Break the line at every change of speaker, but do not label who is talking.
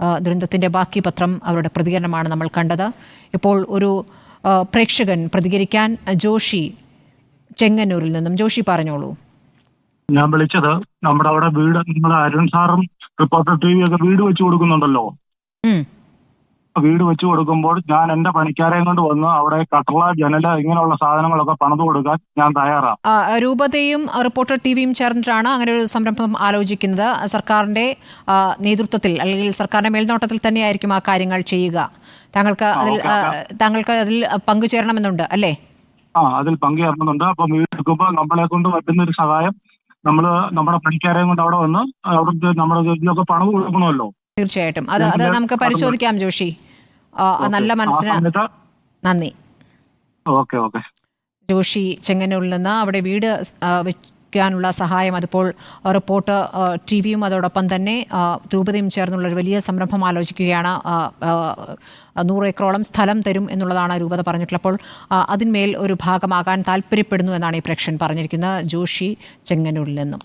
ആ, ദുരന്തത്തിന്റെ ബാക്കി പത്രം അവരുടെ പ്രതികരണമാണ് നമ്മൾ കണ്ടത്. ഇപ്പോൾ ഒരു പ്രേക്ഷകൻ പ്രതികരിക്കാൻ ജോഷി ചെങ്ങന്നൂരിൽ നിന്നും. ജോഷി പറഞ്ഞോളൂ.
ഞാൻ വിളിച്ചത് നമ്മുടെ അവിടെ വീട് നമ്മുടെ അരുൺ സാറും റിപ്പോർട്ടർ ടി വി ഒക്കെ വീട് വെച്ച് കൊടുക്കുന്നുണ്ടല്ലോ. വീട് വെച്ചു കൊടുക്കുമ്പോൾ ഞാൻ എന്റെ പണിക്കാരെയും കൊണ്ട് വന്ന് അവിടെ കട്ടള ജനല ഇങ്ങനെയുള്ള സാധനങ്ങളൊക്കെ പണിതു കൊടുക്കാൻ ഞാൻ തയ്യാറാണ്
രൂപതയും റിപ്പോർട്ടർ ടിവിയും ചേർന്നിട്ടാണ് അങ്ങനെ ഒരു സംരംഭം ആലോചിക്കുന്നത്. സർക്കാരിന്റെ നേതൃത്വത്തിൽ അല്ലെങ്കിൽ സർക്കാരിന്റെ മേൽനോട്ടത്തിൽ തന്നെയായിരിക്കും ആ കാര്യങ്ങൾ ചെയ്യുക. താങ്കൾക്ക് അതിൽ താങ്കൾക്ക് അതിൽ പങ്കുചേരണമെന്നുണ്ട് അല്ലേ?
ആ അതിൽ പങ്കുചേരണമെന്നുണ്ട്. അപ്പൊ വീട് എടുക്കുമ്പോൾ നമ്മളെ കൊണ്ട് പറ്റുന്ന ഒരു സഹായം നമ്മൾ നമ്മുടെ പണിക്കാരെയും കൊണ്ട് അവിടെ വന്ന് അവിടുത്തെ നമ്മുടെ ഇതിലൊക്കെ പണം കൊടുക്കണമല്ലോ.
തീർച്ചയായിട്ടും. അത് അത് നമുക്ക് പരിശോധിക്കാം ജോഷി. നല്ല മനസ്സിന് നന്ദി.
Okay okay.
ജോഷി ചെങ്ങന്നൂരിൽ നിന്ന് അവിടെ വീട് വയ്ക്കാനുള്ള സഹായം അതിപ്പോൾ റിപ്പോർട്ട് ടി വിയും അതോടൊപ്പം തന്നെ ആ, ചേർന്നുള്ള ഒരു വലിയ സംരംഭം ആലോചിക്കുകയാണ്. നൂറ് ഏക്കറോളം സ്ഥലം തരും എന്നുള്ളതാണ് രൂപത പറഞ്ഞിട്ടുള്ളപ്പോൾ അതിന്മേൽ ഒരു ഭാഗമാകാൻ താല്പര്യപ്പെടുന്നു എന്നാണ് ഈ പ്രേക്ഷൻ പറഞ്ഞിരിക്കുന്നത്. ജോഷി ചെങ്ങന്നൂരിൽ നിന്നും.